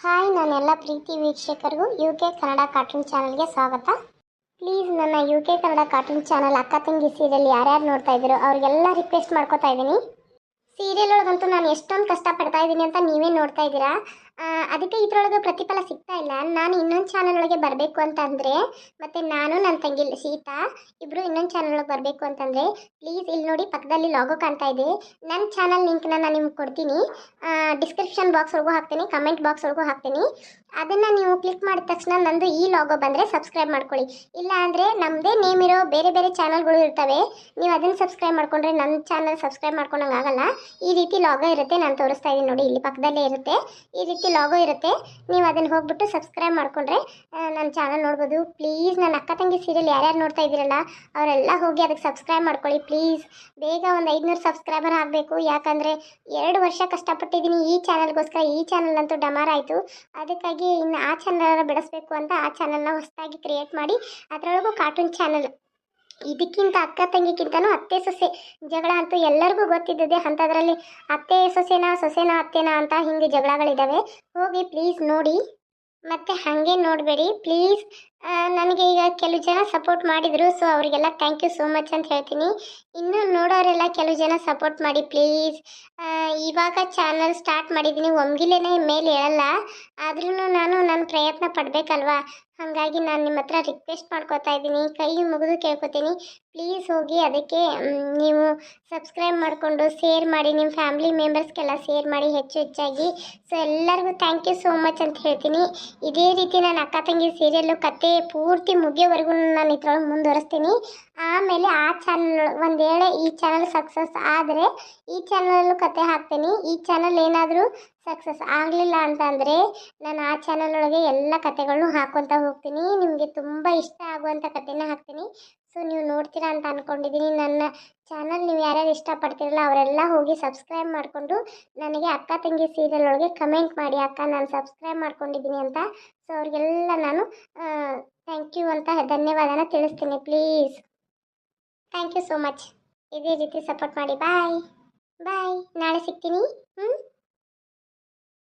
Hi ನನ್ನೆಲ್ಲ ಪ್ರೀತಿ ವೀಕ್ಷಕರಿಗೂ ಯು ಕೆ ಕನ್ನಡ ಕಾರ್ಟೂನ್ ಚಾನಲ್ಗೆ ಸ್ವಾಗತ. ಪ್ಲೀಸ್ ನನ್ನ U K Kannada cartoon channel ಅಕ್ಕ ತಂಗಿ ಸೀರಿಯಲ್ ಯಾರ್ಯಾರು ನೋಡ್ತಾ ಇದ್ದೀರೋ ಅವ್ರಿಗೆಲ್ಲ ರಿಕ್ವೆಸ್ಟ್ ಮಾಡ್ಕೋತಾ ಇದ್ದೀನಿ. ಸೀರಿಯಲ್ ಒಳಗಂತೂ ನಾನು ಎಷ್ಟೊಂದು ಕಷ್ಟಪಡ್ತಾ ಇದ್ದೀನಿ ಅಂತ ನೀವೇ ನೋಡ್ತಾ ಇದ್ದೀರಾ? ಅದಕ್ಕೆ ಇದ್ರೊಳಗೆ ಪ್ರತಿಫಲ ಸಿಗ್ತಾ ಇಲ್ಲ. ನಾನು ಇನ್ನೊಂದು ಚಾನಲ್ ಒಳಗೆ ಬರಬೇಕು ಅಂತಂದರೆ, ಮತ್ತು ನಾನು ನನ್ನ ತಂಗಿ ಸೀತಾ ಇಬ್ಬರು ಇನ್ನೊಂದು ಚಾನಲ್ ಒಳಗೆ ಬರಬೇಕು ಅಂತಂದರೆ ಪ್ಲೀಸ್ ಇಲ್ಲಿ ನೋಡಿ ಪಕ್ಕದಲ್ಲಿ ಲಾಗೋ ಕಾಣ್ತಾ ಇದೆ. ನನ್ನ ಚಾನಲ್ ಲಿಂಕ್ನ ನಾನು ನಿಮ್ಗೆ ಕೊಡ್ತೀನಿ. ಡಿಸ್ಕ್ರಿಪ್ಷನ್ ಬಾಕ್ಸ್ ಒಳಗೂ ಹಾಕ್ತೀನಿ ಕಮೆಂಟ್ ಬಾಕ್ಸ್ ಒಳಗೂ ಹಾಕ್ತೀನಿ. ಅದನ್ನು ನೀವು ಕ್ಲಿಕ್ ಮಾಡಿದ ತಕ್ಷಣ ನಂದು ಈ ಲಾಗೋ ಬಂದರೆ ಸಬ್ಸ್ಕ್ರೈಬ್ ಮಾಡ್ಕೊಳ್ಳಿ. ಇಲ್ಲ ಅಂದರೆ ನಮ್ಮದೇ ನೇಮ್ ಇರೋ ಬೇರೆ ಬೇರೆ ಚಾನಲ್ಗಳು ಇರ್ತವೆ. ನೀವು ಅದನ್ನು ಸಬ್ಸ್ಕ್ರೈಬ್ ಮಾಡ್ಕೊಂಡ್ರೆ ನನ್ನ ಚಾನಲ್ ಸಬ್ಸ್ಕ್ರೈಬ್ ಮಾಡ್ಕೊಂಡಂಗೆ ಆಗಲ್ಲ. ಈ ರೀತಿ ಲಾಗೋ ಇರುತ್ತೆ, ನಾನು ತೋರಿಸ್ತಾ ಇದ್ದೀನಿ ನೋಡಿ, ಇಲ್ಲಿ ಪಕ್ಕದಲ್ಲೇ ಇರುತ್ತೆ. ಈ ರೀತಿ ಲಾಗೋ ಇರುತ್ತೆ. ನೀವು ಅದನ್ನು ಹೋಗ್ಬಿಟ್ಟು ಸಬ್ಸ್ಕ್ರೈಬ್ ಮಾಡಿಕೊಂಡ್ರೆ ನನ್ನ ಚಾನಲ್ ನೋಡ್ಬೋದು. ಪ್ಲೀಸ್ ನನ್ನ ಅಕ್ಕ ತಂಗಿ ಸೀರಿಯಲ್ ಯಾರ್ಯಾರು ನೋಡ್ತಾ ಇದ್ದೀರಲ್ಲ, ಅವರೆಲ್ಲ ಹೋಗಿ ಅದಕ್ಕೆ ಸಬ್ಸ್ಕ್ರೈಬ್ ಮಾಡ್ಕೊಳ್ಳಿ ಪ್ಲೀಸ್ ಬೇಗ ಒಂದು ಐದುನೂರು ಸಬ್ಸ್ಕ್ರೈಬರ್ ಆಗಬೇಕು. ಯಾಕಂದರೆ ಎರಡು ವರ್ಷ ಕಷ್ಟಪಟ್ಟಿದ್ದೀನಿ ಈ ಚಾನಲ್ಗೋಸ್ಕರ ಈ ಚಾನಲ್ ಅಂತೂ ಡಮಾರ್ ಆಯಿತು. ಅದಕ್ಕಾಗಿ ಇನ್ನು ಆ ಚಾನಲ್ ಬೆಳೆಸಬೇಕು ಅಂತ ಆ ಚಾನಲ್ನ ಹೊಸದಾಗಿ ಕ್ರಿಯೇಟ್ ಮಾಡಿ, ಅದರೊಳಗೂ ಕಾರ್ಟೂನ್ ಚಾನಲ್ ಇದಕ್ಕಿಂತ ಅಕ್ಕ ತಂಗಿಕ್ಕಿಂತನೂ ಅತ್ತೆ ಸೊಸೆ. ಜಗಳ ಅಂತೂ ಎಲ್ಲರಿಗೂ ಗೊತ್ತಿದ್ದದೆ ಅಂಥದ್ರಲ್ಲಿ ಅತ್ತೆ ಸೊಸೆನಾ ಸೊಸೆನಾ, ಅತ್ತೆನಾ ಅಂತ ಹಿಂಗೆ ಜಗಳಗಳಿದ್ದಾವೆ ಹೋಗಿ ಪ್ಲೀಸ್ ನೋಡಿ. ಮತ್ತು ಹಾಗೆ ನೋಡಬೇಡಿ. ಪ್ಲೀಸ್ ನನಗೆ ಈಗ ಕೆಲವು ಜನ ಸಪೋರ್ಟ್ ಮಾಡಿದರು. ಸೊ ಅವರಿಗೆಲ್ಲ ಥ್ಯಾಂಕ್ ಯು ಸೋ ಮಚ್ ಅಂತ ಹೇಳ್ತೀನಿ. ಇನ್ನೂ ನೋಡೋರೆಲ್ಲ ಕೆಲವು ಜನ ಸಪೋರ್ಟ್ ಮಾಡಿ ಪ್ಲೀಸ್ ಇವಾಗ ಚಾನಲ್ ಸ್ಟಾರ್ಟ್ ಮಾಡಿದ್ದೀನಿ. ಒಮ್ಗಿಲೇನೆ ಮೇಲೆ ಹೇಳಲ್ಲ ಆದ್ರೂ ನಾನು ನನ್ನ ಪ್ರಯತ್ನ ಪಡಬೇಕಲ್ವಾ? ಹಾಗಾಗಿ ನಾನು ನಿಮ್ಮ ಹತ್ರ ರಿಕ್ವೆಸ್ಟ್ ಮಾಡ್ಕೋತಾ ಇದ್ದೀನಿ. ಕೈ ಮುಗಿದು ಕೇಳ್ಕೊತೀನಿ. ಪ್ಲೀಸ್ ಹೋಗಿ ಅದಕ್ಕೆ ನೀವು ಸಬ್ಸ್ಕ್ರೈಬ್ ಮಾಡಿಕೊಂಡು ಶೇರ್ ಮಾಡಿ ನಿಮ್ಮ ಫ್ಯಾಮಿಲಿ ಮೆಂಬರ್ಸ್ಗೆಲ್ಲ ಶೇರ್ ಮಾಡಿ ಹೆಚ್ಚು ಹೆಚ್ಚಾಗಿ. ಸೊ ಎಲ್ಲರಿಗೂ ಥ್ಯಾಂಕ್ ಯು ಸೋ ಮಚ್ ಅಂತ ಹೇಳ್ತೀನಿ. ಇದೇ ರೀತಿ ನಾನು ಅಕ್ಕ ತಂಗಿ ಸೀರಿಯಲ್ಲು ಕತೆ ಪೂರ್ತಿ ಮುಗಿಯೋವರೆಗೂ ನಾನು ಇದ್ರೊಳಗೆ ಮುಂದುವರಿಸ್ತೀನಿ. ಆಮೇಲೆ ಆ ಚಾನಲ್ ಒಂದು ವೇಳೆ ಈ ಚಾನಲ್ ಸಕ್ಸಸ್ ಆದರೆ ಈ ಚಾನಲಲ್ಲೂ ಕತೆ ಹಾಕ್ತೀನಿ. ಈ ಚಾನಲ್ ಏನಾದರೂ ಸಕ್ಸಸ್ ಆಗಲಿಲ್ಲ ಅಂತಂದರೆ ನಾನು ಆ ಚಾನಲ್ ಒಳಗೆ ಎಲ್ಲ ಕತೆಗಳನ್ನೂ ಹಾಕ್ಕೊತ ಹೋಗ್ತೀನಿ. ನಿಮಗೆ ತುಂಬ ಇಷ್ಟ ಆಗುವಂಥ ಕತೆನ ಹಾಕ್ತೀನಿ. ಸೊ ನೀವು ನೋಡ್ತೀರಾ ಅಂತ ಅಂದ್ಕೊಂಡಿದ್ದೀನಿ ನನ್ನ ಚಾನಲ್ ನೀವು ಯಾರ್ಯಾರು ಇಷ್ಟಪಡ್ತೀರಲ್ಲ ಅವರೆಲ್ಲ ಹೋಗಿ ಸಬ್ಸ್ಕ್ರೈಬ್ ಮಾಡಿಕೊಂಡು ನನಗೆ ಅಕ್ಕ ತಂಗಿ ಸೀರಿಯಲ್ ಒಳಗೆ ಕಮೆಂಟ್ ಮಾಡಿ, ಅಕ್ಕ, ನಾನು ಸಬ್ಸ್ಕ್ರೈಬ್ ಮಾಡ್ಕೊಂಡಿದ್ದೀನಿ ಅಂತ. ಸೊ ಅವ್ರಿಗೆಲ್ಲ ನಾನು ಥ್ಯಾಂಕ್ ಯು ಅಂತ ಧನ್ಯವಾದನ ತಿಳಿಸ್ತೀನಿ. Please thank you so much ಇದೇ ರೀತಿ ಸಪೋರ್ಟ್ ಮಾಡಿ. ಬಾಯ್ ಬಾಯ್ ನಾಳೆ ಸಿಗ್ತೀನಿ. ಹ್ಞೂ